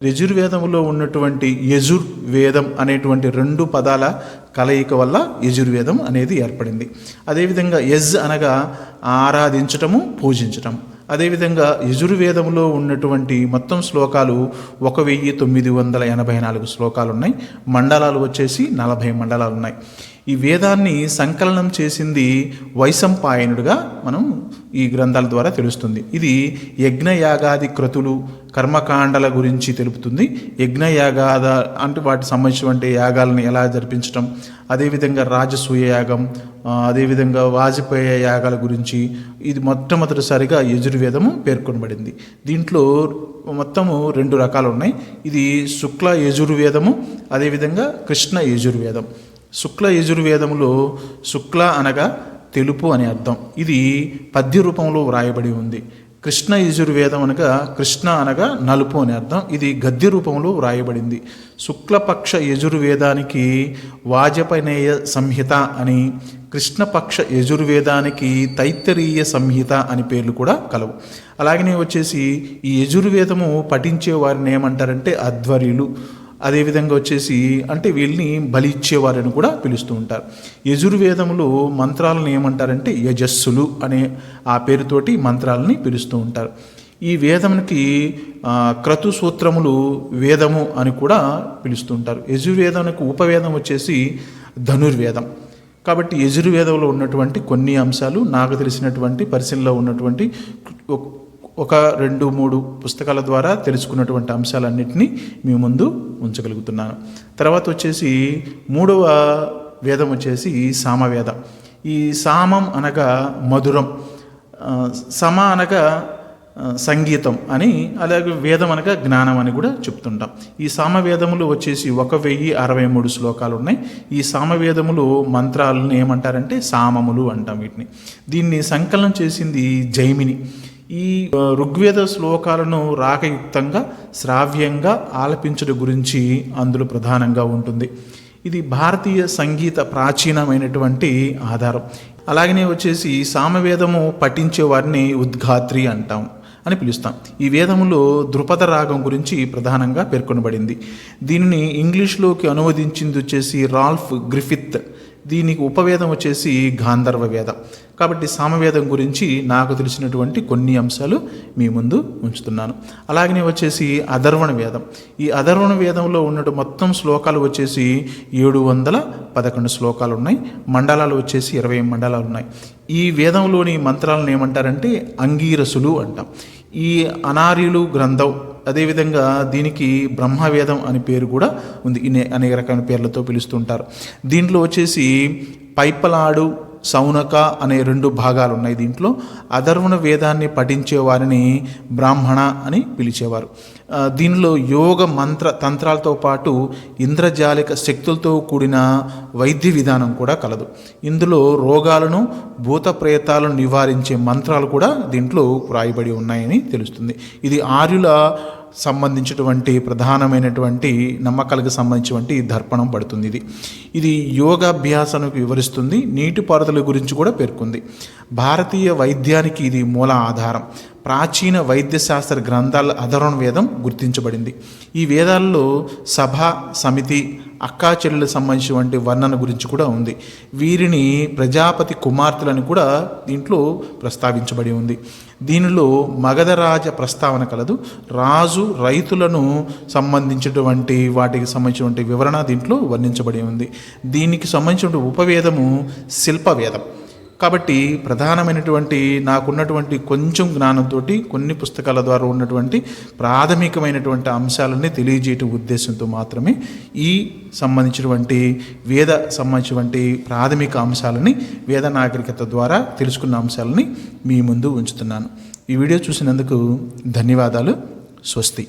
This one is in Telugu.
యజుర్వేదంలో ఉన్నటువంటి యజుర్ వేదం అనేటువంటి రెండు పదాల కలయిక వల్ల యజుర్వేదం అనేది ఏర్పడింది. అదేవిధంగా యజ్ అనగా ఆరాధించటము పూజించటం అదేవిధంగా యజుర్వేదంలో ఉన్నటువంటి మొత్తం శ్లోకాలు ఒక వెయ్యి తొమ్మిది వందల ఎనభై నాలుగు శ్లోకాలు ఉన్నాయి మండలాలు వచ్చేసి నలభై మండలాలు ఉన్నాయి ఈ వేదాన్ని సంకలనం చేసింది వైశంపాయనుడుగా మనం ఈ గ్రంథాల ద్వారా తెలుస్తుంది. ఇది యజ్ఞయాగాది క్రతులు కర్మకాండల గురించి తెలుపుతుంది. యజ్ఞయాగాద అంటే వాటికి సంబంధించినటువంటి యాగాలను ఎలా జరిపించటం అదేవిధంగా రాజసూయ యాగం అదేవిధంగా వాజపేయ యాగాల గురించి ఇది మొట్టమొదటిసారిగా యజుర్వేదము పేర్కొనబడింది. దీంట్లో మొత్తము రెండు రకాలు ఉన్నాయి. ఇది శుక్ల యజుర్వేదము అదేవిధంగా కృష్ణ యజుర్వేదం. శుక్ల యజుర్వేదములో శుక్ల అనగా తెలుపు అని అర్థం. ఇది పద్య రూపంలో వ్రాయబడి ఉంది. కృష్ణ యజుర్వేదం అనగా కృష్ణ అనగా నలుపు అని అర్థం. ఇది గద్య రూపంలో వ్రాయబడింది. శుక్లపక్ష యజుర్వేదానికి వాజపనేయ సంహిత అని కృష్ణపక్ష యజుర్వేదానికి తైత్తరీయ సంహిత అని పేర్లు కూడా కలవు. అలాగనే వచ్చేసి ఈ యజుర్వేదము పఠించే వారిని ఏమంటారంటే అధ్వర్యులు అదేవిధంగా వచ్చేసి అంటే వీళ్ళని బలి ఇచ్చేవారని కూడా పిలుస్తూ ఉంటారు. యజుర్వేదములు మంత్రాలను ఏమంటారంటే యజస్సులు అనే ఆ పేరుతోటి మంత్రాలని పిలుస్తూ ఉంటారు. ఈ వేదమునికి క్రతు సూత్రములు వేదము అని కూడా పిలుస్తూ ఉంటారు. యజుర్వేదానికి ఉపవేదం వచ్చేసి ధనుర్వేదం. కాబట్టి యజుర్వేదంలో ఉన్నటువంటి కొన్ని అంశాలు నాకు తెలిసినటువంటి పరిశీలనలో ఉన్నటువంటి ఒక- రెండు మూడు పుస్తకాల ద్వారా తెలుసుకున్నటువంటి అంశాలన్నింటినీ మీ ముందు ఉంచగలుగుతున్నాను. తర్వాత వచ్చేసి మూడవ వేదం వచ్చేసి సామవేదం. ఈ సామం అనగా మధురం. సమ అనగా సంగీతం అని అలాగే వేదం అనగా జ్ఞానం అని కూడా చెప్తుంటాం. ఈ సామవేదములు వచ్చేసి ఒక వెయ్యి అరవై మూడు శ్లోకాలు ఉన్నాయి. ఈ సామవేదములు మంత్రాలను ఏమంటారంటే సామములు అంటాం వీటిని. దీన్ని సంకలనం చేసింది జైమిని. ఈ ఋగ్వేద శ్లోకాలను రాగయుక్తంగా శ్రావ్యంగా ఆలపించడం గురించి అందులో ప్రధానంగా ఉంటుంది. ఇది భారతీయ సంగీత ప్రాచీనమైనటువంటి ఆధారం. అలాగనే వచ్చేసి సామవేదము పఠించే వారిని ఉద్ఘాత్రి అంటాం అని పిలుస్తాం. ఈ వేదములో ద్రుపద రాగం గురించి ప్రధానంగా పేర్కొనబడింది. దీనిని ఇంగ్లీష్లోకి అనువదించింది వచ్చేసి రాల్ఫ్ గ్రిఫిత్ దీనికి ఉపవేదం వచ్చేసి గాంధర్వ వేదం. కాబట్టి సామవేదం గురించి నాకు తెలిసినటువంటి కొన్ని అంశాలు మీ ముందు ఉంచుతున్నాను. అలాగనే వచ్చేసి అధర్వణ వేదం. ఈ అధర్వణ వేదంలో ఉన్నట్టు మొత్తం శ్లోకాలు వచ్చేసి ఏడు వందల పదకొండు శ్లోకాలు ఉన్నాయి మండలాలు వచ్చేసి ఇరవై మండలాలు ఉన్నాయి. ఈ వేదంలోని మంత్రాలను ఏమంటారంటే అంగీరసులు అంటాం. ఈ అనార్యులు గ్రంథం అదేవిధంగా దీనికి బ్రహ్మవేదం అని పేరు కూడా ఉంది. అనేక రకమైన పేర్లతో పిలుస్తుంటారు. దీంట్లో వచ్చేసి పైపలాడు సౌనక అనే రెండు భాగాలు ఉన్నాయి దీంట్లో. అధర్వణ వేదాన్ని పఠించే వారిని బ్రాహ్మణ అని పిలిచేవారు. దీనిలో యోగ మంత్ర తంత్రాలతో పాటు ఇంద్రజాలిక శక్తులతో కూడిన వైద్య విధానం కూడా కలదు. ఇందులో రోగాలను భూత ప్రేతాలను నివారించే మంత్రాలు కూడా దీంట్లో వ్రాయబడి ఉన్నాయని తెలుస్తుంది. ఇది ఆర్యుల సంబంధించినటువంటి ప్రధానమైనటువంటి నమ్మకాలకు సంబంధించినటువంటి దర్పణం పడుతుంది ఇది. ఇది యోగాభ్యాసానికి వివరిస్తుంది నీటిపారుదల గురించి కూడా పేర్కొంది. భారతీయ వైద్యానికి ఇది మూల ఆధారం. ప్రాచీన వైద్యశాస్త్ర గ్రంథాల అధరణ వేదం గుర్తించబడింది. ఈ వేదాల్లో సభ సమితి అక్కా చెల్లెలకు సంబంధించినటువంటి వర్ణన గురించి కూడా ఉంది. వీరిని ప్రజాపతి కుమార్తెలను కూడా దీంట్లో ప్రస్తావించబడి ఉంది. దీనిలో మగధరాజ ప్రస్తావన కలదు. రాజు రైతులను సంబంధించినటువంటి వాటికి సంబంధించినటువంటి వివరణ దీంట్లో వర్ణించబడి ఉంది. దీనికి సంబంధించిన ఉపవేదము శిల్పవేదం. కాబట్టి ప్రధానమైనటువంటి నాకున్నటువంటి కొంచెం జ్ఞానంతో కొన్ని పుస్తకాల ద్వారా ఉన్నటువంటి ప్రాథమికమైనటువంటి అంశాలని తెలియజేయటం ఉద్దేశంతో మాత్రమే ఈ సంబంధించినటువంటి వేద సంబంధించినటువంటి ప్రాథమిక అంశాలని వేద నాగరికత ద్వారా తెలుసుకున్న అంశాలని మీ ముందు ఉంచుతున్నాను. ఈ వీడియో చూసినందుకు ధన్యవాదాలు. స్వస్తి.